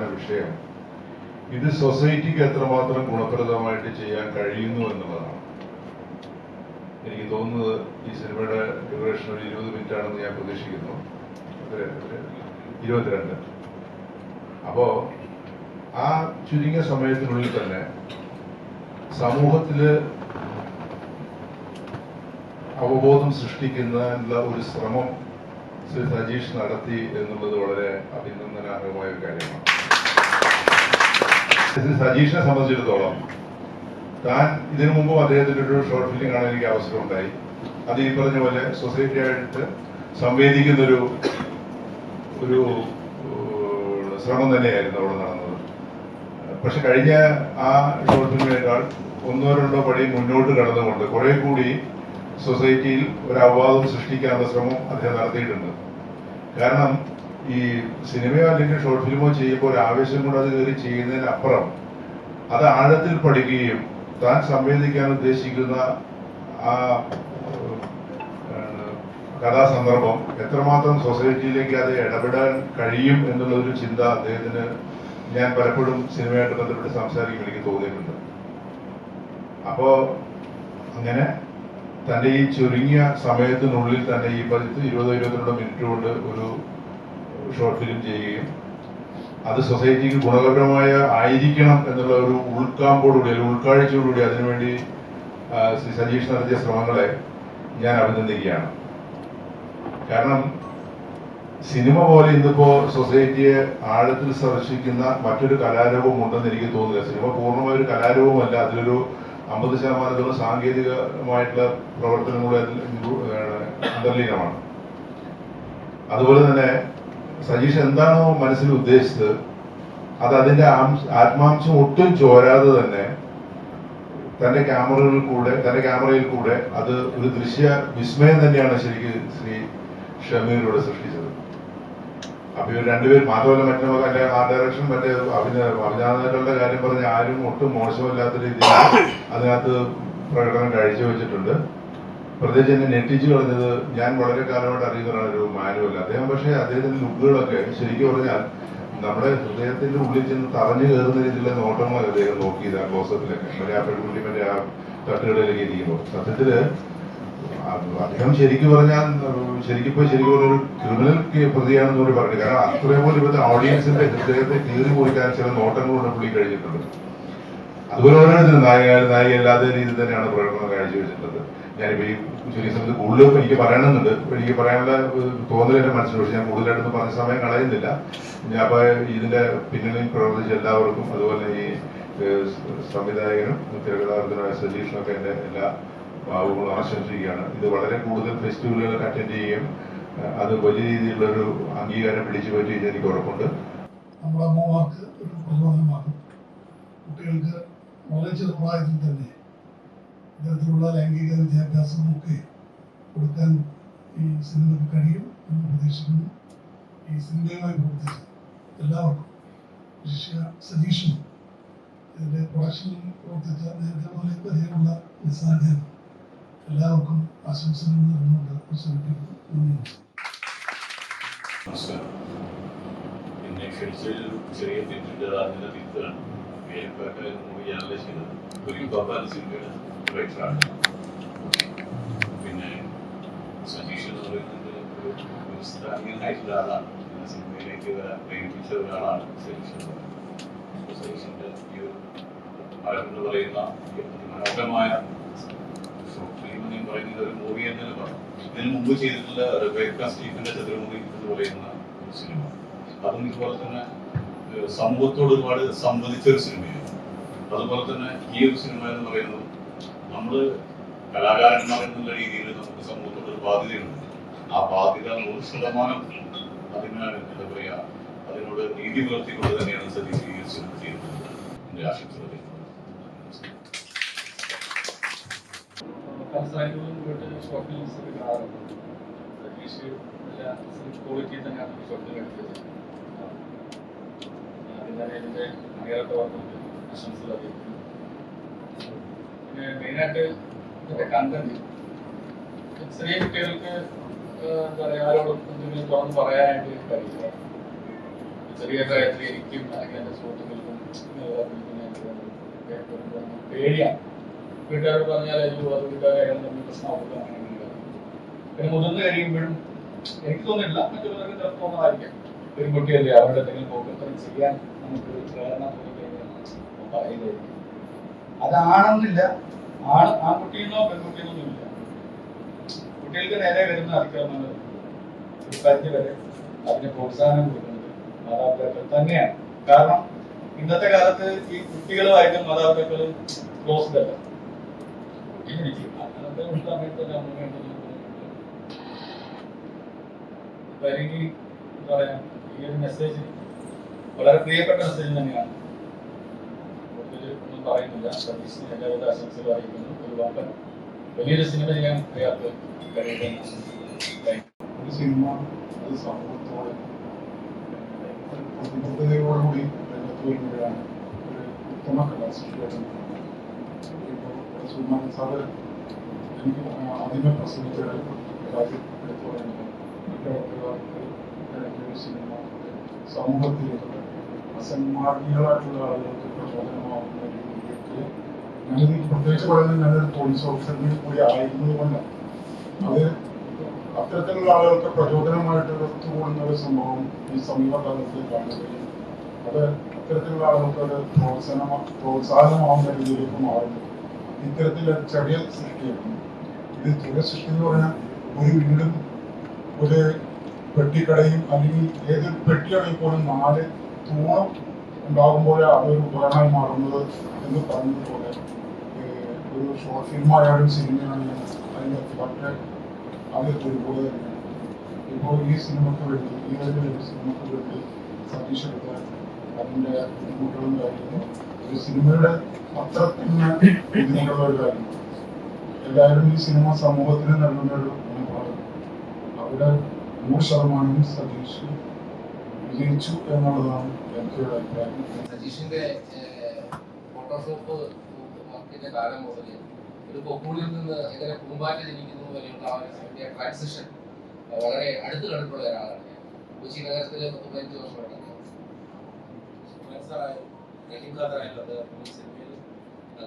പ്രധാന വിഷയം. ഇത് സൊസൈറ്റിക്ക് എത്രമാത്രം ഗുണപ്രദമായിട്ട് ചെയ്യാൻ കഴിയുന്നു എന്നുള്ളതാണ്. എനിക്ക് തോന്നുന്നത് ഈ സിനിമയുടെ ഡ്യൂറേഷൻ ഒരു ഇരുപത് മിനിറ്റ് ആണെന്ന് ഞാൻ പ്രതീക്ഷിക്കുന്നു? ഇരുപത്തിരണ്ട്. അപ്പോ ആ ചുരുങ്ങിയ സമയത്തിനുള്ളിൽ തന്നെ സമൂഹത്തിൽ അവബോധം സൃഷ്ടിക്കുന്നതിനുള്ള ഒരു ശ്രമം ശ്രീ സജീഷ് നടത്തി എന്നുള്ളത് വളരെ അഭിനന്ദനാർഹമായ ഒരു കാര്യമാണ്. സജീഷിനെ സംബന്ധിച്ചിടത്തോളം താൻ ഇതിനു മുമ്പും അദ്ദേഹത്തിന്റെ ഒരു ഷോർട്ട് ഫിലിം കാണാൻ എനിക്ക് അവസരം ഉണ്ടായി അത് ഈ പറഞ്ഞ പോലെ സൊസൈറ്റി ആയിട്ട് സംവേദിക്കുന്ന ഒരു ഒരു ശ്രമം തന്നെയായിരുന്നു അവിടെ നടന്നത്. പക്ഷെ കഴിഞ്ഞ ആ ഷോർട്ട് ഫിലിമിനേക്കാൾ ഒന്നോ രണ്ടോ പടി മുന്നോട്ട് കടന്നുകൊണ്ട് കുറെ കൂടി സൊസൈറ്റിയിൽ ഒരു അപവാദം സൃഷ്ടിക്കാനുള്ള ശ്രമം അദ്ദേഹം നടത്തിയിട്ടുണ്ട്. കാരണം ഈ സിനിമയോ അല്ലെങ്കിൽ ഷോർട്ട് ഫിലിമോ ചെയ്യുമ്പോൾ ഒരു ആവേശം കൂടെ അത് കയറി ചെയ്യുന്നതിനപ്പുറം അത് ആഴത്തിൽ പഠിക്കുകയും താൻ സംവേദിക്കാൻ ഉദ്ദേശിക്കുന്ന ആ കഥാസന്ദർഭം എത്രമാത്രം സൊസൈറ്റിയിലേക്ക് അത് ഇടപെടാൻ കഴിയും എന്നുള്ള ഒരു ചിന്ത അദ്ദേഹത്തിന് ഞാൻ പലപ്പോഴും സിനിമയായിട്ട് ബന്ധപ്പെട്ട് സംസാരിക്കുമ്പോൾ എനിക്ക് തോന്നിയിട്ടുണ്ട്. അപ്പോ അങ്ങനെ തന്റെ ഈ ചുരുങ്ങിയ സമയത്തിനുള്ളിൽ തന്നെ ഈ പതിത്ത് ഇരുപതോ ഇരുപത്തിരണ്ടോ മിനിറ്റ് കൊണ്ട് ഒരു ഷോർട്ട് ഫിലിം ചെയ്യുകയും അത് സൊസൈറ്റിക്ക് ഗുണകരമായ ആയിരിക്കണം എന്നുള്ള ഒരു ഉൾക്കാമ്പോടുകൂടി അല്ലെങ്കിൽ ഉൾക്കാഴ്ചയോടുകൂടി അതിനുവേണ്ടി ശ്രീ സജീഷ് നടത്തിയ ശ്രമങ്ങളെ ഞാൻ അഭിനന്ദിക്കുകയാണ്. കാരണം സിനിമ പോലെ ഇന്നിപ്പോ സൊസൈറ്റിയെ ആഴത്തിൽ സ്പർശിക്കുന്ന മറ്റൊരു കലാരൂപം ഉണ്ടെന്ന് എനിക്ക് തോന്നുന്നില്ല. സിനിമ പൂർണമായ ഒരു കലാരൂപമല്ല. അതിലൊരു അമ്പത് ശതമാനത്തോളം സാങ്കേതികമായിട്ടുള്ള പ്രവർത്തനങ്ങളും അന്തർലീനമാണ്. അതുപോലെ തന്നെ സജീഷ് എന്താണോ മനസ്സിൽ ഉദ്ദേശിച്ചത്? അത് അതിന്റെ ആത്മാംശം ഒട്ടും ചോരാതെ തന്നെ തന്റെ ക്യാമറകളിൽ കൂടെ തന്റെ ക്യാമറയിൽ കൂടെ അത് ഒരു ദൃശ്യ വിസ്മയം തന്നെയാണ് ശരിക്കും ശ്രീ ഷമീറിലൂടെ സൃഷ്ടിച്ചത്. അപ്പൊ ഇവർ രണ്ടുപേരും മാത്രമല്ല മറ്റേ മറ്റേ ആ ഡയറക്ഷൻ മറ്റേ അഭിനേതാക്കളുടെ കാര്യം പറഞ്ഞ ആരും ഒട്ടും മോശമല്ലാത്ത രീതിയിൽ അതിനകത്ത് പ്രകടനം കാഴ്ചവെച്ചിട്ടുണ്ട് പ്രത്യേകിച്ച് എന്നെ ഞെട്ടിച്ചു കളഞ്ഞത് ഞാൻ വളരെ കാലമായിട്ട് അറിയുന്ന ഒരു മാനുവൽ. അദ്ദേഹം പക്ഷേ അദ്ദേഹത്തിന്റെ ലുക്കുകളൊക്കെ ശരിക്കും പറഞ്ഞാൽ നമ്മുടെ ഹൃദയത്തിന്റെ ഉള്ളിൽ ചെന്ന് തറഞ്ഞു കയറുന്ന രീതിയിലുള്ള നോട്ടങ്ങളൊക്കെ അദ്ദേഹം നോക്കിയത് ആ ക്ലോസപ്പിലൊക്കെ. മറ്റേ ആ പെൺകുട്ടി മറ്റേ ആ തട്ടുകളിലേക്ക് ഇരിക്കുമ്പോൾ. സത്യത്തിൽ അദ്ദേഹം ശരിക്കും പറഞ്ഞാൽ ശരിക്കും ഇപ്പൊ ശരിക്കും ഒരു ക്രിമിനൽ പ്രതിയാണെന്ന് കൂടി പറഞ്ഞു കാരണം അത്രയും പോലും ഇവിടുത്തെ ഓഡിയൻസിന്റെ ഹൃദയത്തെ കീറി മുറിക്കാൻ ചില നോട്ടങ്ങളുണ്ട് പുള്ളി കഴിഞ്ഞിട്ടുണ്ട്. അതുപോലെ ഓരോരുത്തരും നായിക നായിക അല്ലാത്ത രീതിയിൽ തന്നെയാണ് പ്രകടനം കാഴ്ചവെച്ചിട്ടുള്ളത്. ഞാനിപ്പോ ഈ ചെറിയ സമയത്ത് കൂടുതലും എനിക്ക് പറയണമെന്നുണ്ട്. എനിക്ക് പറയാനുള്ള തോന്നൽ എന്റെ മനസ്സിലുണ്ട്. പക്ഷെ ഞാൻ കൂടുതലായിട്ടൊന്നും പറഞ്ഞ സമയം കളയുന്നില്ല. ഞാൻ അപ്പൊ ഇതിന്റെ പിന്നണിയിൽ പ്രവർത്തിച്ച എല്ലാവർക്കും അതുപോലെ ഈ സംവിധായകനും തിരക്കഥാകൃതനായ സജീഷിനൊക്കെ എന്റെ എല്ലാ ഭാവങ്ങളും ആശംസിക്കുകയാണ്. ഇത് വളരെ കൂടുതൽ ഫെസ്റ്റിവലുകളൊക്കെ അറ്റൻഡ് ചെയ്യുകയും അത് വലിയ രീതിയിലുള്ളൊരു അംഗീകാരം പിടിച്ചു പറ്റി എനിക്ക് ഉറപ്പുണ്ട്. നമ്മുടെ കുട്ടികൾക്ക് വളരെ ചെറുപ്രായത്തിൽ തന്നെ ഇത്തരത്തിലുള്ള ലൈംഗിക വിദ്യാഭ്യാസമൊക്കെ കൊടുക്കാൻ ഈ സിനിമയ്ക്ക് കഴിയും എന്ന് പ്രതീക്ഷിക്കുന്നു. ഈ സിനിമയുമായി പ്രവർത്തിച്ച എല്ലാവർക്കും ശിഷ്യ സതീഷും ഇതിന്റെ പ്രൊഡക്ഷനിൽ പ്രവർത്തിച്ച നേരത്തെ പോലെ പരിചയമുള്ള നിസാജൻ എല്ലാവർക്കും ആശംസകൾ നൽകുന്നുണ്ട് ശ്രമിക്കുന്നു നന്ദി. നമസ്കാരം. എന്നെ ക്ഷണിച്ചതിൽ ചെറിയ തെറ്റിന്റെ തിരുത്താണ് പേരുകാട്ട് മൂവിയാണല്ലേ ചെയ്തത് ഒരു പപ്പാൻ സിനിമയുടെ റൈറ്ററാണ് പിന്നെ സതീഷ് എന്ന് ഒരു സ്ഥാനികനായിട്ടുള്ള ആളാണ്. സിനിമയിലേക്ക് വരാൻ പ്രേരിപ്പിച്ച ഒരാളാണ് സതീഷ് എന്ന് പറയുന്നത്. സതീഷിന്റെ ഈ ഒരു എന്ന് പറയുന്ന മനോഹരമായ പറയുന്നത് ഒരു മൂവി എന്ന് തന്നെ പറഞ്ഞു ഇതിനു മുമ്പ് ചെയ്തിട്ടുള്ള റെബേക്ക സ്റ്റീഫിന്റെ ചതുരമുറി എന്ന് പറയുന്ന ഒരു സിനിമ അതും ഇതുപോലെ തന്നെ സമൂഹത്തോട് ഒരുപാട് സംവദിച്ച ഒരു സിനിമയാണ്. അതുപോലെ തന്നെ ഈ ഒരു സിനിമ എന്ന് പറയുന്നത് നമ്മൾ കലാകാരന്മാർ എന്നുള്ള രീതിയിൽ നമുക്ക് സമൂഹത്തോട് ഒരു ബാധ്യതയുണ്ട്. ആ ബാധ്യത നൂറ് ശതമാനം അതിന് എന്താ പറയാ അതിനോട് നീതി പുലർത്തിക്കൊണ്ട് തന്നെയാണ് സതീഷ് ഈ ഒരു സിനിമ ചെയ്യുന്നത്. എന്റെ ആശംസകളെ ക്വാളിറ്റി തന്നെയാണ് ഷോർട്ട് ഫിലിം ഇതിന്റെ അണിയറൊക്കെ വന്നിട്ട് ആശംസകൾ അറിയിക്കുന്നു പിന്നെ മെയിനായിട്ട് ഇതിന്റെ കണ്ടന്റ് ചെറിയ കുട്ടികൾക്ക് എന്താ പറയുക ആരോടും എന്തെങ്കിലും തുറന്ന് പറയാനായിട്ട് കഴിയില്ല. ചെറിയ പ്രായത്തിൽ എനിക്കും അല്ലെങ്കിൽ എന്റെ സുഹൃത്തുക്കൾക്കും പേടിയാണ്. വീട്ടുകാരോട് പറഞ്ഞാൽ അയ്യോ അത് വീട്ടുകാരായാലും തമ്മിൽ. പിന്നെ മുതിർന്ന് കഴിയുമ്പോഴും എനിക്ക് തോന്നുന്നില്ല. മറ്റുള്ളവർക്ക് തോന്നാതിരിക്കാം ഒരു കുട്ടിയല്ലേ അവരുടെ എന്തെങ്കിലും പോക്കത്തരം ചെയ്യാൻ നമുക്ക് പറയുന്നതായിരിക്കും അതാണെന്നില്ല. ആണ് ആൺകുട്ടിയെന്നോ പെൺകുട്ടിയെന്നോ ഇല്ല കുട്ടികൾക്ക് നേരെ വരുന്ന അതിക്രമങ്ങൾ ഒരു പരിധി വരെ അതിന് പ്രോത്സാഹനം കൊടുക്കുന്നത് മാതാപിതാക്കൾ തന്നെയാണ്. കാരണം ഇന്നത്തെ കാലത്ത് ഈ കുട്ടികളുമായിട്ട് മാതാപിതാക്കൾ ക്ലോസ്ഡ് അല്ല. എന്താ ഈ ഒരു മെസ്സേജ് വളരെ പ്രിയപ്പെട്ട മെസ്സേജ് തന്നെയാണ്. ഒന്നും പറയുന്നില്ല. സതീഷിന് എല്ലാവിധ ആശംസകൾ അറിയിക്കുന്നു. ഒരു വാക്ക് വലിയൊരു സിനിമ ചെയ്യാൻ കഴിയാത്ത. ഒരു സിനിമ അത് സമൂഹത്തോട് പ്രതിബദ്ധതയോടുകൂടി രംഗത്ത് വരുമ്പോഴാണ് ഒരു ഉത്തമ കലാസൃഷ്ടിയായിട്ട് ഇപ്പോൾ സുൽമാൻ സാറ് എനിക്ക് ആദ്യമേ പ്രസംഗിച്ച ഒരു കാര്യം എടുത്തു പറയുന്നത്. മറ്റു സിനിമ സമൂഹത്തിൽ അസന്മാർഗികളായിട്ടുള്ള ആളുകൾക്ക് പ്രചോദനമാകുന്ന രീതിയിലേക്ക് ഞാനിത് പ്രത്യേകിച്ച് പറയുന്നത് ഞാനൊരു പോലീസ് ഓഫീസറിൽ കൂടി ആയിരുന്നത് കൊണ്ടാണ് അത് അത്തരത്തിലുള്ള ആളുകൾക്ക് പ്രചോദനമായിട്ട് ഒത്തുകൂടുന്ന ഒരു സംഭവം ഈ സമീപകാലത്ത് കാണുകയും അത് അത്തരത്തിലുള്ള ആളുകൾക്ക് ഒരു പ്രോത്സാഹന പ്രോത്സാഹനമാവുന്ന രീതിയിലേക്ക് മാറുന്നു. ഇത്തരത്തിലുള്ള ചെറിയ സൃഷ്ടിയാണ്. ഇത് ചെറിയ സൃഷ്ടി എന്ന് പറഞ്ഞാൽ ഒരു വീടും ഒരു പെട്ടിക്കടയും അല്ലെങ്കിൽ ഏത് പെട്ടിയാണെങ്കിൽ പോലും നാല് തൂണം ഉണ്ടാകുമ്പോഴേ അതൊരു ഉപകരണമായി മാറുന്നത് എന്ന് പറഞ്ഞതുപോലെ ഒരു ഷോർട്ട് ഫിലിം ആയാലും സിനിമയാണെങ്കിലും അതിന്റെ ഫ്ലട്ട് അത് ഒരുപോലെ തന്നെയാണ്. ഇപ്പോൾ ഈ സിനിമക്ക് വേണ്ടി ഈ ഒരു സിനിമക്ക് വേണ്ടി സതീഷ് എടുത്ത അതിന്റെ ബുദ്ധിമുട്ടുകളും കാര്യങ്ങളും ഒരു സിനിമയുടെ അത്രത്തിന് ഇതിനുള്ള ഒരു കാര്യം. എല്ലാവരും ഈ സിനിമ സമൂഹത്തിന് നൽകുന്ന ഒരു അവിടെ നൂറ് ശതമാനം സതീഷ് വിജയിച്ചു എന്നുള്ളതാണ് ഒരു അഭിപ്രായം. സതീഷിന്റെ ഫോട്ടോഷോപ്പ് വർക്കിന്റെ കാലം മുതൽ ഒരു കൊക്കൂളിൽ നിന്ന് എങ്ങനെ പൂമ്പാറ്റ ജനിക്കുന്നു വരെയുള്ള ആ ഒരു ട്രാൻസിഷൻ വളരെ അടുത്ത് കണ്ടിട്ടുള്ള ഒരാളാണ് കൊച്ചി നഗരത്തിൽ പതിനഞ്ച് വർഷമായിട്ട്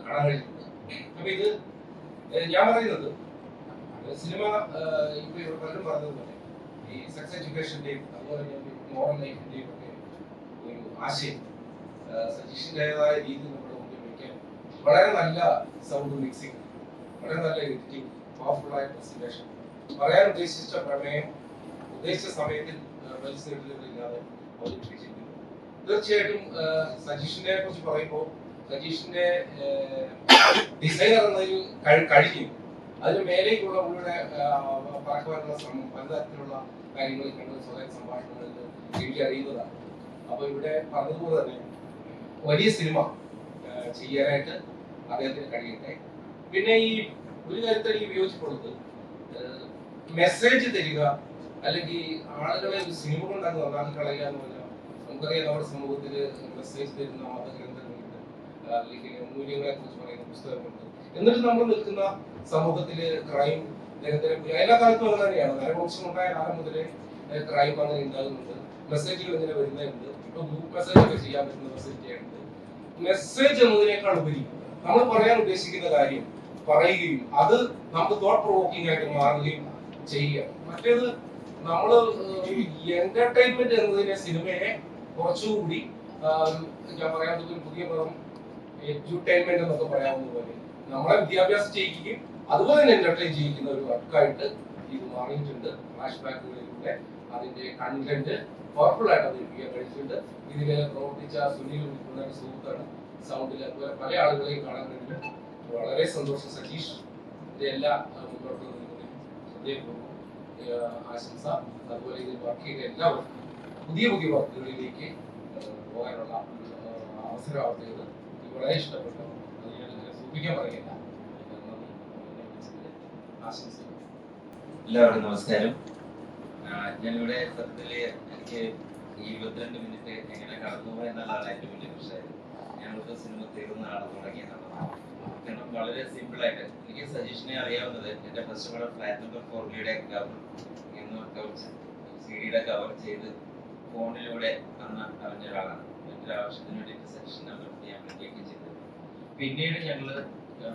കാണാൻ കഴിഞ്ഞിട്ടുണ്ട് അപ്പൊ ഇത് ഞാൻ പറയുന്നത് സിനിമ ഇപ്പൊ പലരും പറഞ്ഞതുപോലെ ഈ സെക്സ് എഡ്യൂക്കേഷന്റെയും അതുപോലെ തന്നെ മോറൽ ലൈഫിന്റെയും ഒക്കെ ഒരു ആശയം ഏഹ് രീതിയിൽ രീതി നമ്മുടെ മുമ്പിൽ വയ്ക്കാൻ വളരെ നല്ല സൗണ്ട് മിക്സിംഗ് വളരെ നല്ല എഡിറ്റിംഗ് പവർഫുൾ ആയ പ്രസന്റേഷൻ പറയാൻ ഉദ്ദേശിച്ച പ്രമേയം ഉദ്ദേശിച്ച സമയത്തിൽ വലിച്ചെടുക്കലില്ലാതെ അവതരിപ്പിച്ചിരിക്കുന്നു. തീർച്ചയായിട്ടും സജീഷിനെ കുറിച്ച് പറയുമ്പോൾ സജീഷിന്റെ ഡിസൈനർ എന്നൊരു കഴിഞ്ഞു അതിന് മേലേക്കുള്ള ഉള്ളിയുടെ പറക്കുവാനുള്ള ശ്രമം പലതരത്തിലുള്ള കാര്യങ്ങൾ കണ്ടത് സ്വയം സംഭാഷണങ്ങളിൽ എനിക്ക് അറിയുന്നതാണ്. അപ്പൊ ഇവിടെ പറഞ്ഞതുപോലെ തന്നെ വലിയ സിനിമ ചെയ്യാനായിട്ട് അദ്ദേഹത്തിന് കഴിയട്ടെ. പിന്നെ ഈ ഒരു കാര്യത്തിൽ ഈ വിയോജിപ്പുള്ളത് മെസ്സേജ് തരിക അല്ലെങ്കിൽ ആളുകളെ ഒരു സിനിമ കൊണ്ടാണ് നന്നാക്കി കളയുക എന്ന് പറഞ്ഞാൽ നമുക്കറിയാം നമ്മുടെ സമൂഹത്തിൽ മെസ്സേജ് തരുന്ന മതഗ്രന്ഥങ്ങളുണ്ട് അല്ലെങ്കിൽ മൂല്യങ്ങളെ കുറിച്ച് പറയുന്ന പുസ്തകങ്ങളുണ്ട്. എന്നിട്ട് നമ്മൾ നിൽക്കുന്ന സമൂഹത്തിൽ ക്രൈം നിരന്തരം എല്ലാ കാലത്തും അങ്ങനെ തന്നെയാണ്. നരവംശം ഉണ്ടായ കാലം മുതലേ ക്രൈം അങ്ങനെ ഉണ്ടാകുന്നുണ്ട്. മെസ്സേജുകൾ ഇങ്ങനെ വരുന്നുണ്ട് ഇപ്പൊ ഗ്രൂപ്പ് മെസ്സേജ് ഒക്കെ ചെയ്യാൻ പറ്റുന്ന ഫെസിലിറ്റിയുണ്ട് മെസ്സേജ് എന്നതിനേക്കാൾ ഉപരി നമ്മൾ പറയാൻ ഉദ്ദേശിക്കുന്ന കാര്യം പറയുകയും അത് നമുക്ക് തോട്ട് പ്രൊവോക്കിംഗ് ആയിട്ട് മാറുകയും ചെയ്യുക. മറ്റേത് നമ്മൾ എന്റർടൈൻമെന്റ് എന്നതിനെ സിനിമയെ കുറച്ചുകൂടി ഞാൻ പറയാൻ ഒരു പുതിയ പദം എഡ്യൂട്ടൈൻമെന്റ് എന്നൊക്കെ പറയാവുന്ന പോലെ. നമ്മളെ വിദ്യാഭ്യാസം ചെയ്യിക്കുകയും അതുപോലെ തന്നെ എന്റർടൈൻ ചെയ്യിക്കുന്ന ഒരു വർക്കായിട്ട് ഇത് മാറിയിട്ടുണ്ട്. ഫ്ലാഷ് ബാക്കുകളിലൂടെ അതിന്റെ കണ്ടന്റ് പവർഫുൾ ആയിട്ട് അവതരിപ്പിക്കാൻ കഴിച്ചിട്ടുണ്ട്. ഇതിൽ പ്രവർത്തിച്ച സുനിൽ ഉൾപ്പെടുന്ന ഒരു സുഹൃത്താണ്. സൗണ്ടിൽ അതുപോലെ പല ആളുകളെയും കാണാൻ കഴിഞ്ഞിട്ട് വളരെ സന്തോഷം സതീഷ്. ഇതിന്റെ എല്ലാ മുന്നോട്ട് ആശംസ. അതുപോലെ ഇതിൽ വർക്ക് ചെയ്ത എല്ലാവർക്കും പുതിയ പുതിയ വർക്കുകളിലേക്ക് പോകാനുള്ള അവസരം എനിക്ക് വളരെ ഇഷ്ടപ്പെട്ടു. എല്ലാവർക്കും നമസ്കാരം. ഞാനിവിടെ സത്യത്തിൽ എനിക്ക് ഇരുപത്തിരണ്ട് മിനിറ്റ് എങ്ങനെ കടന്നു എന്നുള്ള എന്നുള്ളതാണ് ഏറ്റവും വലിയ വിഷയം. ഞാനിവിടുത്തെ സിനിമ തീർന്ന ആളെ തുടങ്ങിയതാണ് കാരണം വളരെ സിമ്പിൾ ആയിട്ട് എനിക്ക് സജീഷിനെ അറിയാവുന്നത് എന്റെ ഫസ്റ്റ് പടം ഫ്ലാറ്റ് നമ്പർ ഫോർലിയുടെ കവർ എന്ന് കവർ സി ഡിയുടെ കവർ ചെയ്ത് ഫോണിലൂടെ അന്ന് അറിഞ്ഞ ഒരാളാണ്. എന്റെ ആവശ്യത്തിന് വേണ്ടിയിട്ട് സജീഷൻ നമ്പർ ഞാൻ വിളിക്കുകയും ചെയ്തത് പിന്നീട് ഞങ്ങൾ ആ,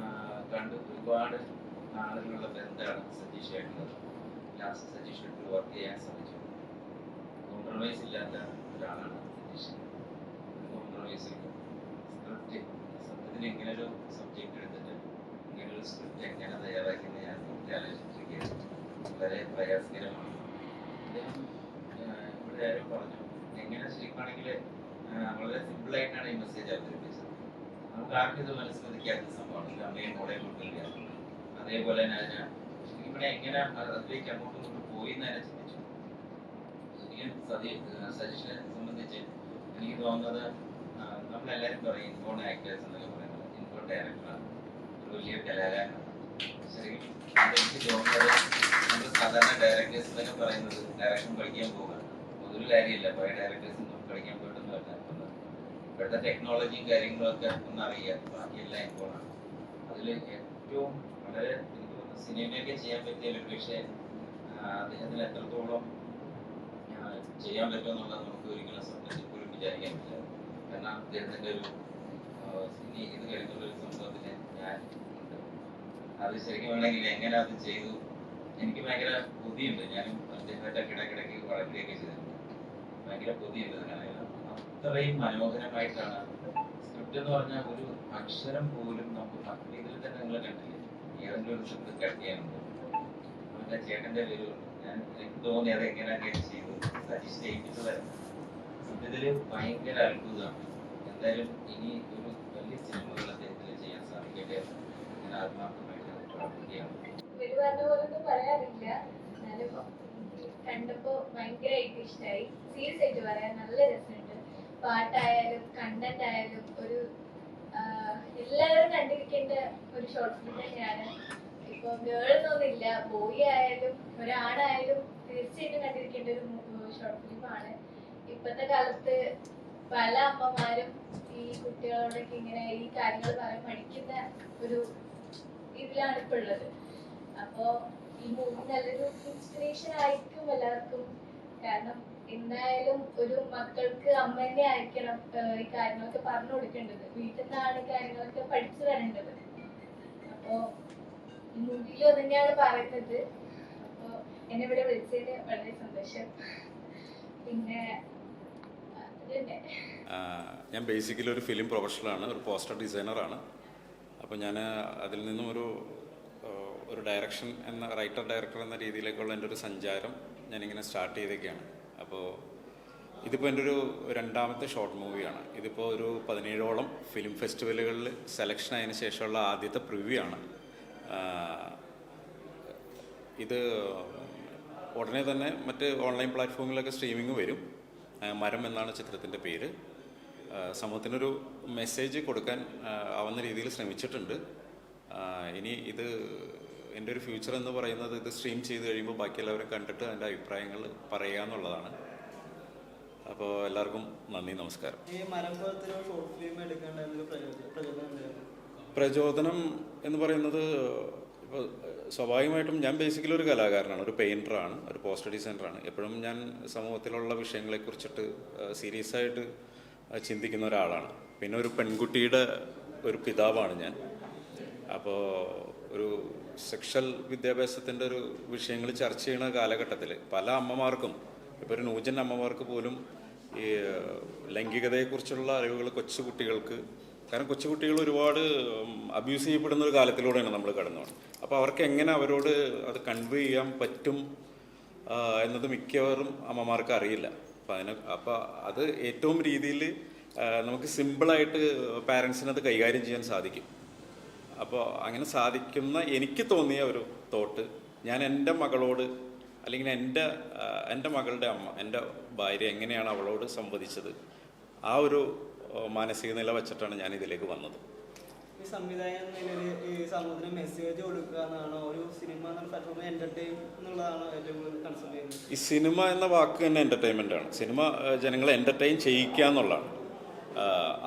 കണ്ട് ഒരുപാട് നാളുകളുള്ള ബന്ധമാണ് സജീഷായിട്ടുള്ളത് ലാസ്റ്റ് സജീഷായിട്ട് വർക്ക് ചെയ്യാൻ ശ്രമിച്ചു. കോംപ്രമൈസ് ഇല്ലാത്ത ഒരാളാണ് സജീഷ് കോംപ്രമൈസ് സ്ക്രിപ്റ്റ് സത്യത്തിൽ ഇങ്ങനെ ഒരു സബ്ജക്റ്റ് എടുത്തിട്ട് ഇങ്ങനെ ഒരു സ്ക്രിപ്റ്റ് എങ്ങനെ തയ്യാറാക്കുന്ന ഞാൻ നോക്കി ആലോചിച്ചിരിക്കുകയാണ്. വളരെ പ്രയാസകരമാണ്. അദ്ദേഹം ഇവിടെ ആരും പറഞ്ഞു. എങ്ങനെ ശരിക്കാണെങ്കിൽ വളരെ സിമ്പിൾ ആയിട്ടാണ് ഈ മെസ്സേജ് അവതരിപ്പിച്ചത്. ആർക്കും ഇത് മനസ്സിലാക്കാത്ത സംഭവമാണ് കൊണ്ടില്ല അതേപോലെ തന്നെ ഇവിടെ എങ്ങനെ അത് അതിലേക്ക് അങ്ങോട്ടും ഇങ്ങോട്ടും പോയി തന്നെ ചിന്തിച്ചു സജീഷിനെ സംബന്ധിച്ച് എനിക്ക് തോന്നുന്നത് നമ്മളെല്ലാവരും പറയും ഇൻഫോൺ ആക്ടേഴ്സ് എന്നൊക്കെ പറയുന്നത് ഇൻഫോൺ ഡയറക്ടറാണ്. ഒരു വലിയ കലാകാരനാണ്. ശരിക്കും എനിക്ക് തോന്നുന്നത് നമ്മൾ സാധാരണ ഡയറക്ടേഴ്സ് എന്നൊക്കെ പറയുന്നത് ഡയറക്ഷൻ പഠിക്കാൻ പോകുക അതൊരു കാര്യമില്ല. പഴയ ഡയറക്ടേഴ്സ് ഒന്ന് ഇപ്പോഴത്തെ ടെക്നോളജിയും കാര്യങ്ങളൊക്കെ ഒന്ന് അറിയാം. ബാക്കിയെല്ലാം ഇമ്പോർട്ടാണ് അതിൽ ഏറ്റവും വളരെ എനിക്ക് തോന്നുന്നു സിനിമയൊക്കെ ചെയ്യാൻ പറ്റിയ ഒരു പക്ഷേ അദ്ദേഹത്തിന് എത്രത്തോളം ചെയ്യാൻ പറ്റുമെന്നുള്ളത് നമുക്ക് ഒരിക്കലും സ്വപ്നത്തിൽ പോലും വിചാരിക്കാൻ പറ്റില്ല. കാരണം അദ്ദേഹത്തിന്റെ ഒരു ഇനി ഇത് കഴിഞ്ഞുള്ള ഒരു സംഭവത്തിന് ഞാൻ അത് ശരിക്കും വേണമെങ്കിൽ എങ്ങനെ അത് ചെയ്തു? എനിക്ക് ഭയങ്കര ബുദ്ധിയുണ്ട്. ഞാനും അദ്ദേഹത്തെ കിടക്കിടയ്ക്ക് വളരുകയൊക്കെ ചെയ്തിട്ടുണ്ട്. ഭയങ്കര ബുദ്ധിയുണ്ട്. കാരണം അത്രയും മനോഹരമായിട്ടാണ്. സ്ക്രിപ്റ്റ് എന്ന് പറഞ്ഞാൽ ഒരു അക്ഷരം പോലും നമുക്ക് ഇതിൽ തന്നെ നിങ്ങൾ കണ്ടില്ലേ? ഏതെങ്കിലും ഒരു സ്ക്രിപ്റ്റ് ചെയ്യാനുണ്ട് അവന്റെ ചേട്ടന്റെ പേരുണ്ട് ഞാൻ എനിക്ക് തോന്നി അത് എങ്ങനെയൊക്കെ ചെയ്തു. സജീഷ് ചെയ്യിപ്പിച്ചതായിരുന്നു സത്യത്തിൽ ഭയങ്കര അത്ഭുതമാണ്. എന്തായാലും ഇനി ഒരു വലിയ സിനിമകൾ അദ്ദേഹത്തിന് ചെയ്യാൻ സാധിക്കട്ടെ ഞാൻ ആത്മാർത്ഥമായിട്ട് പ്രാർത്ഥിക്കുകയാണ്. പറയാറില്ല. കണ്ടപ്പോ ഭയങ്കരമായിട്ട് ഇഷ്ടമായി ആയിട്ട് പറയാൻ നല്ല രസമുണ്ട്. പാട്ടായാലും കണ്ടന്റ് ആയാലും ഒരു എല്ലാവരും കണ്ടിരിക്കേണ്ട ഒരു ഷോർട്ട് ഫിലിം തന്നെയാണ്. ഇപ്പൊ ഗേൾ എന്നൊന്നുമില്ല ബോയ് ആയാലും ഒരാണായാലും തീർച്ചയായിട്ടും കണ്ടിരിക്കേണ്ട ഒരു ഷോർട്ട് ഫിലിമാണ് ഇപ്പത്തെ കാലത്ത് പല അമ്മമാരും ഈ കുട്ടികളോടൊക്കെ ഇങ്ങനെ ഈ കാര്യങ്ങൾ പറയാൻ പഠിക്കുന്ന ഒരു ഇതിലാണ് ഇപ്പൊ ഉള്ളത്. അപ്പോ ഈ മൂവി നല്ലൊരു ഇൻസ്പിറേഷൻ ആയിരിക്കും എല്ലാവർക്കും. കാരണം എന്തായാലും ഒരു മക്കൾക്ക് അമ്മ തന്നെ ആയിരിക്കണം ഈ കാര്യങ്ങളൊക്കെ പറഞ്ഞു കൊടുക്കേണ്ടത്. വീട്ടിൽ നിന്നാണ് കാര്യങ്ങളൊക്കെ പഠിച്ചു വരേണ്ടത്. അപ്പോ ഈ തന്നെയാണ് പറയുന്നത്. അപ്പോ എന്നെ ഇവിടെ വിളിച്ചതിന് വളരെ സന്തോഷം. പിന്നെ ഞാൻ ബേസിക്കലി ഒരു ഫിലിം പ്രൊഫഷണലാണ് ഒരു പോസ്റ്റർ ഡിസൈനറാണ് അപ്പോൾ ഞാൻ അതിൽ നിന്നും ഒരു ഒരു ഡയറക്ഷൻ എന്ന റൈറ്റർ ഡയറക്ടർ എന്ന രീതിയിലേക്കുള്ള എന്റെ ഒരു സഞ്ചാരം ഞാനിങ്ങനെ സ്റ്റാർട്ട് ചെയ്തൊക്കെയാണ് അപ്പോൾ ഇതിപ്പോൾ എന്റെ ഒരു രണ്ടാമത്തെ ഷോർട്ട് മൂവിയാണ് ഇതിപ്പോൾ ഒരു പതിനേഴോളം ഫിലിം ഫെസ്റ്റിവലുകളിൽ സെലക്ഷൻ ആയതിനു ശേഷമുള്ള ആദ്യത്തെ പ്രിവ്യൂ ആണ്. ഇത് ഉടനെ തന്നെ മറ്റ് ഓൺലൈൻ പ്ലാറ്റ്ഫോമിലൊക്കെ സ്ട്രീമിംഗ് വരും. മരം എന്നാണ് ചിത്രത്തിന്റെ പേര്. സമൂഹത്തിനൊരു മെസ്സേജ് കൊടുക്കാൻ ആവുന്ന രീതിയിൽ ശ്രമിച്ചിട്ടുണ്ട്. ഇനി ഇത് എന്റെ ഒരു ഫ്യൂച്ചർ എന്ന് പറയുന്നത് ഇത് സ്ട്രീം ചെയ്ത് കഴിയുമ്പോൾ ബാക്കി എല്ലാവരും കണ്ടിട്ട് അതിന്റെ അഭിപ്രായങ്ങൾ പറയുക എന്നുള്ളതാണ്. അപ്പോൾ എല്ലാവർക്കും നന്ദി നമസ്കാരം. പ്രചോദനം എന്ന് പറയുന്നത് ഇപ്പോൾ സ്വാഭാവികമായിട്ടും ഞാൻ ബേസിക്കലി ഒരു കലാകാരനാണ് ഒരു പെയിന്ററാണ് ഒരു പോസ്റ്റർ ഡിസൈനറാണ് എപ്പോഴും ഞാൻ സമൂഹത്തിലുള്ള വിഷയങ്ങളെക്കുറിച്ചിട്ട് സീരിയസ് ആയിട്ട് ചിന്തിക്കുന്ന ഒരാളാണ്. പിന്നെ ഒരു പെൺകുട്ടിയുടെ ഒരു പിതാവാണ് ഞാൻ. അപ്പോൾ ഒരു സെക്ഷൽ വിദ്യാഭ്യാസത്തിന്റെ ഒരു വിഷയങ്ങൾ ചർച്ച ചെയ്യുന്ന കാലഘട്ടത്തിൽ പല അമ്മമാർക്കും ഇപ്പോൾ ഒരു നൂജൻ അമ്മമാർക്ക് പോലും ഈ ലൈംഗികതയെക്കുറിച്ചുള്ള അറിവുകൾ കൊച്ചുകുട്ടികൾക്ക് കാരണം കൊച്ചുകുട്ടികൾ ഒരുപാട് അബ്യൂസ് ചെയ്യപ്പെടുന്ന ഒരു കാലത്തിലൂടെയാണ് നമ്മൾ കടന്നു പോകുന്നത്. അപ്പോൾ അവർക്ക് എങ്ങനെ അവരോട് അത് കൺവേ ചെയ്യാൻ പറ്റും എന്നത് മിക്കവാറും അമ്മമാർക്ക് അറിയില്ല. അപ്പം അതിന് അപ്പോൾ അത് ഏറ്റവും രീതിയിൽ നമുക്ക് സിമ്പിളായിട്ട് പാരൻസിനത് കൈകാര്യം ചെയ്യാൻ സാധിക്കും. അപ്പോൾ അങ്ങനെ സാധിക്കുന്ന എനിക്ക് തോന്നിയ ഒരു തോട്ട് ഞാൻ എന്റെ മകളോട് അല്ലെങ്കിൽ എന്റെ എന്റെ മകളുടെ അമ്മ എന്റെ ഭാര്യ എങ്ങനെയാണ് അവളോട് സംവദിച്ചത്? ആ ഒരു മാനസിക നില വെച്ചിട്ടാണ് ഞാൻ ഇതിലേക്ക് വന്നത്. ഈ സംവിധായകൻ നിലയിൽ ഈ സമൂഹത്തിന് മെസ്സേജ് കൊടുക്കുക എന്നാണോ? ഒരു സിനിമ എന്ന പ്ലാറ്റ്ഫോമിൽ എന്റർടൈൻ എന്നുള്ളതാണോ ഏറ്റവും കൂടുതൽ കൺസേൺ ചെയ്യുന്നത്? ഈ സിനിമ എന്ന വാക്ക് തന്നെ എന്റർടൈൻമെന്റ് ആണ്. സിനിമ ജനങ്ങളെ എന്റർടൈൻ ചെയ്യിക്കുക എന്നുള്ളതാണ്.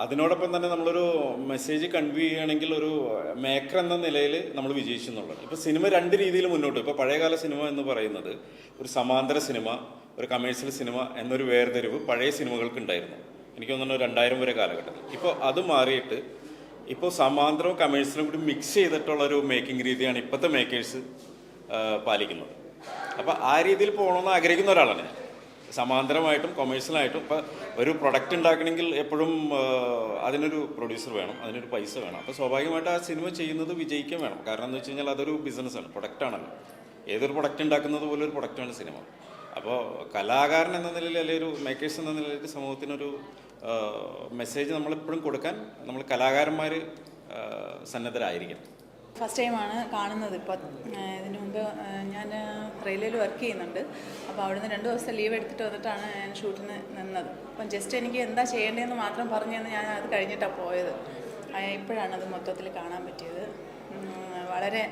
അതിനോടൊപ്പം തന്നെ നമ്മളൊരു മെസ്സേജ് കൺവേ ചെയ്യുകയാണെങ്കിൽ ഒരു മേക്കർ എന്ന നിലയിൽ നമ്മൾ വിജയിച്ചു എന്നുള്ളത് ഇപ്പോൾ സിനിമ രണ്ട് രീതിയിൽ മുന്നോട്ട് ഇപ്പോൾ പഴയകാല സിനിമ എന്ന് പറയുന്നത് ഒരു സമാന്തര സിനിമ ഒരു കമേഴ്ഷ്യൽ സിനിമ എന്നൊരു വേർതിരിവ് പഴയ സിനിമകൾക്ക് ഉണ്ടായിരുന്നു. എനിക്ക് തോന്നുന്നു രണ്ടായിരം വരെ കാലഘട്ടത്തിൽ. ഇപ്പോൾ അത് മാറിയിട്ട് ഇപ്പോൾ സമാന്തരവും കമേഴ്ഷ്യലും കൂടി മിക്സ് ചെയ്തിട്ടുള്ള ഒരു മേക്കിംഗ് രീതിയാണ് ഇപ്പോഴത്തെ മേക്കേഴ്സ് പാലിക്കുന്നത്. അപ്പോൾ ആ രീതിയിൽ പോകണമെന്ന് ആഗ്രഹിക്കുന്ന ഒരാളാണ് ഞാൻ. സമാന്തരമായിട്ടും കൊമേഴ്സ്യലായിട്ടും ഇപ്പം ഒരു പ്രൊഡക്റ്റ് ഉണ്ടാക്കണമെങ്കിൽ എപ്പോഴും അതിനൊരു പ്രൊഡ്യൂസർ വേണം അതിനൊരു പൈസ വേണം. അപ്പോൾ സ്വാഭാവികമായിട്ട് ആ സിനിമ ചെയ്യുന്നത് വിജയിക്കാൻ വേണം. കാരണം എന്ന് വെച്ച് കഴിഞ്ഞാൽ അതൊരു ബിസിനസ്സാണ് പ്രൊഡക്റ്റാണല്ലോ ഏതൊരു പ്രൊഡക്റ്റ് ഉണ്ടാക്കുന്നത് പോലെ ഒരു പ്രൊഡക്റ്റാണ് സിനിമ. അപ്പോൾ കലാകാരൻ എന്ന നിലയിൽ അല്ലെങ്കിൽ ഒരു മേക്കേഴ്സ് എന്ന നിലയിൽ സമൂഹത്തിനൊരു മെസ്സേജ് നമ്മളെപ്പോഴും കൊടുക്കാൻ നമ്മൾ കലാകാരന്മാർ സന്നദ്ധരായിരിക്കണം. ഫസ്റ്റ് ടൈമാണ് കാണുന്നത് ഇപ്പോൾ ഇതിനു മുമ്പ് ഞാൻ റെയിൽവേയിൽ വർക്ക് ചെയ്യുന്നുണ്ട്. അപ്പോൾ അവിടുന്ന് രണ്ട് ദിവസം ലീവ് എടുത്തിട്ട് വന്നിട്ടാണ് ഞാൻ ഷൂട്ടിന് നിന്നത്. അപ്പം ജസ്റ്റ് എനിക്ക് എന്താ ചെയ്യേണ്ടതെന്ന് മാത്രം പറഞ്ഞു തന്ന് ഞാൻ അത് കഴിഞ്ഞിട്ടാണ് പോയത്. ഇപ്പോഴാണ് അത് മൊത്തത്തിൽ കാണാൻ പറ്റിയത്. വളരെ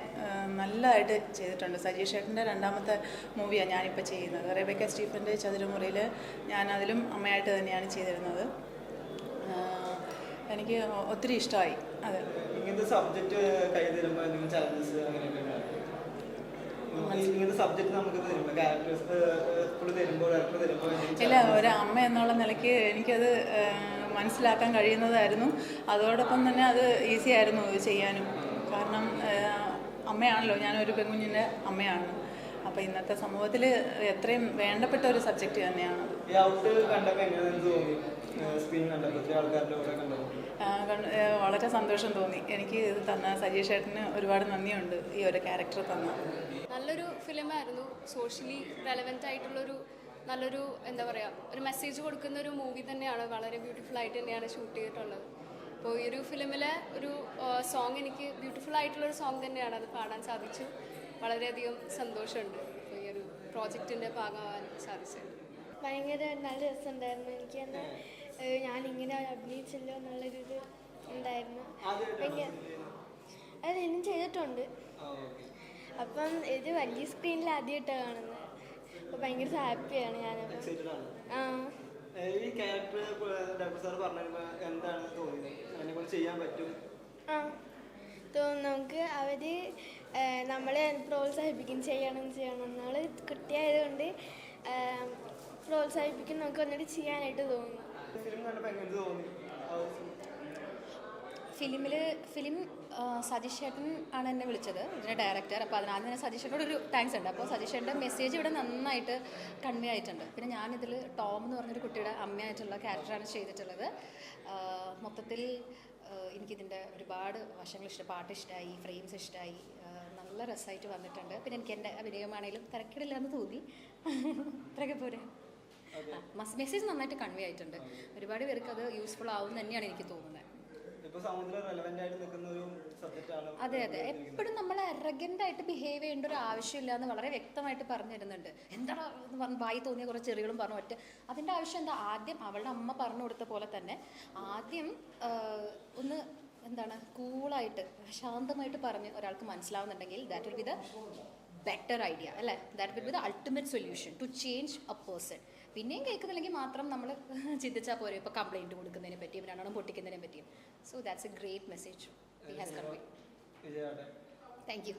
നല്ലതായിട്ട് ചെയ്തിട്ടുണ്ട്. സജീഷ് ഏട്ടന്റെ രണ്ടാമത്തെ മൂവിയാണ് ഞാനിപ്പോൾ ചെയ്യുന്നത്. റെബേക്ക സ്റ്റീഫന്റെ ചതുരമുറിയിൽ ഞാനതിലും അമ്മയായിട്ട് തന്നെയാണ് ചെയ്തിരുന്നത്. എനിക്ക് ഒത്തിരി ഇഷ്ടമായി അത്. ഇങ്ങനത്തെ സബ്ജക്റ്റ് കൈ തരുമ്പോൾ എന്തെങ്കിലും ചലഞ്ചസ് അങ്ങനെയൊക്കെ? ഇങ്ങനത്തെ സബ്ജക്റ്റ് നമുക്ക് തരുമ്പോൾ ക്യാരക്ടേഴ്സ് ഫുള്ള് തരുമ്പോൾ ഡയറക്ടർ തരുമ്പോൾ ഇല്ല ഒരു അമ്മ എന്നുള്ള നിലയ്ക്ക് എനിക്കത് മനസ്സിലാക്കാൻ കഴിയുന്നതായിരുന്നു. അതോടൊപ്പം തന്നെ അത് ഈസി ആയിരുന്നു ചെയ്യാനും. കാരണം അമ്മയാണല്ലോ. ഞാനൊരു പെൺകുഞ്ഞിന്റെ അമ്മയാണ്. അപ്പോൾ ഇന്നത്തെ സമൂഹത്തിൽ എത്രയും വേണ്ടപ്പെട്ട ഒരു സബ്ജക്റ്റ് തന്നെയാണ് വളരെ സന്തോഷം തോന്നി. എനിക്ക് ഇത് തന്ന സജീഷ് ഏട്ടന് ഒരുപാട് നന്ദിയുണ്ട് ഈ ഒരു ക്യാരക്ടർ തന്ന. നല്ലൊരു ഫിലിമായിരുന്നു. സോഷ്യലി റെലവെന്റ് ആയിട്ടുള്ളൊരു നല്ലൊരു എന്താ പറയുക ഒരു മെസ്സേജ് കൊടുക്കുന്ന ഒരു മൂവി തന്നെയാണ്. വളരെ ബ്യൂട്ടിഫുൾ ആയിട്ട് തന്നെയാണ് ഷൂട്ട് ചെയ്തിട്ടുള്ളത്. അപ്പോൾ ഈ ഒരു ഫിലിമിലെ ഒരു സോങ് എനിക്ക് ബ്യൂട്ടിഫുൾ ആയിട്ടുള്ള ഒരു സോങ് തന്നെയാണ് അത് പാടാൻ സാധിച്ചു. വളരെയധികം സന്തോഷമുണ്ട്. ഈ ഒരു പ്രോജക്റ്റിന്റെ ഭാഗമാകാൻ സാധിച്ചത്. ഭയങ്കര നല്ല രസമുണ്ടായിരുന്നു. എനിക്ക് തന്നെ ഞാനിങ്ങനെ അഭിനയിച്ചല്ലോ എന്നുള്ളൊരു ഇത് ഉണ്ടായിരുന്നു അത് എന്നും ചെയ്തിട്ടുണ്ട്. അപ്പം ഇത് വലിയ സ്ക്രീനിൽ ആദ്യമായിട്ടാണ് കാണുന്നത് അപ്പോൾ ഭയങ്കര ഹാപ്പിയാണ് ഞാൻ എക്സൈറ്റഡ് ആണ്. ആ. ഈ ക്യാരക്ടർ ഡോക്ടർ സാർ പറഞ്ഞപ്പോൾ എന്താണ് തോന്നിയത്? അതിനെ കൊണ്ട് ചെയ്യാൻ പറ്റും? ആ. തോന്നുന്നു നമുക്ക് അവർ നമ്മളെ പ്രോത്സാഹിപ്പിക്കും ചെയ്യണം ചെയ്യണം. നമ്മൾ കുട്ടിയായതുകൊണ്ട് പ്രോത്സാഹിപ്പിക്കും നമുക്ക് വന്നിട്ട് ചെയ്യാനായിട്ട് തോന്നുന്നു. ഫിലിമിൽ ഫിലിമിൽ ഫിലിം സതീഷ് ചേട്ടൻ ആണ് എന്നെ വിളിച്ചത് ഇതിന്റെ ഡയറക്ടർ. അപ്പോൾ അതിനാദ്യം തന്നെ സതീഷ് ഒരു താങ്ക്സ് ഉണ്ട്. അപ്പോൾ സതീഷ് ചേട്ടന്റെ മെസ്സേജ് ഇവിടെ നന്നായിട്ട് കൺവേ ആയിട്ടുണ്ട്. പിന്നെ ഞാനിതിൽ ടോം എന്ന് പറഞ്ഞൊരു കുട്ടിയുടെ അമ്മയായിട്ടുള്ള ക്യാരക്ടറാണ് ചെയ്തിട്ടുള്ളത്. മൊത്തത്തിൽ എനിക്കിതിന്റെ ഒരുപാട് വശങ്ങൾ ഇഷ്ടം പാട്ട് ഇഷ്ടമായി ഫ്രെയിംസ് ഇഷ്ടമായി നല്ല രസമായിട്ട് വന്നിട്ടുണ്ട്. പിന്നെ എനിക്ക് എന്റെ അഭിനയമാണെങ്കിലും തിരക്കിടില്ല എന്ന് തോന്നി. ഇത്രയൊക്കെ പോരെ. മെസ്സേജ് നന്നായിട്ട് കൺവേ ആയിട്ടുണ്ട്. ഒരുപാട് പേർക്ക് അത് യൂസ്ഫുൾ ആവും തന്നെയാണ് എനിക്ക് തോന്നുന്നത്. അതെ അതെ. എപ്പോഴും നമ്മൾ അറഗന്റ് ആയിട്ട് ബിഹേവ് ചെയ്യേണ്ട ഒരു ആവശ്യമില്ല എന്ന് വളരെ വ്യക്തമായിട്ട് പറഞ്ഞു തരുന്നുണ്ട് എന്താണ് എന്ന് പറഞ്ഞ് വായി തോന്നിയ കുറച്ച് ചെറികളും പറഞ്ഞു ഒറ്റ. അതിന്റെ ആവശ്യം എന്താ? ആദ്യം അവളുടെ അമ്മ പറഞ്ഞു കൊടുത്ത പോലെ തന്നെ ആദ്യം ഒന്ന് എന്താണ്? കൂളായിട്ട് ശാന്തമായിട്ട് പറഞ്ഞ് ഒരാൾക്ക് മനസ്സിലാവുന്നുണ്ടെങ്കിൽ that will be the better idea അല്ലേ? That will be the ultimate solution to change a person പിന്നെയും കേൾക്കുന്നില്ലെങ്കിൽ മാത്രം നമ്മൾ ചിന്തിച്ചാൽ പോരെ ഇപ്പോൾ കംപ്ലൈന്റ് കൊടുക്കുന്നതിനെ പറ്റിയും രണ്ടെണ്ണം പൊട്ടിക്കുന്നതിനെ പറ്റിയും. So that's a great message he has convey thank you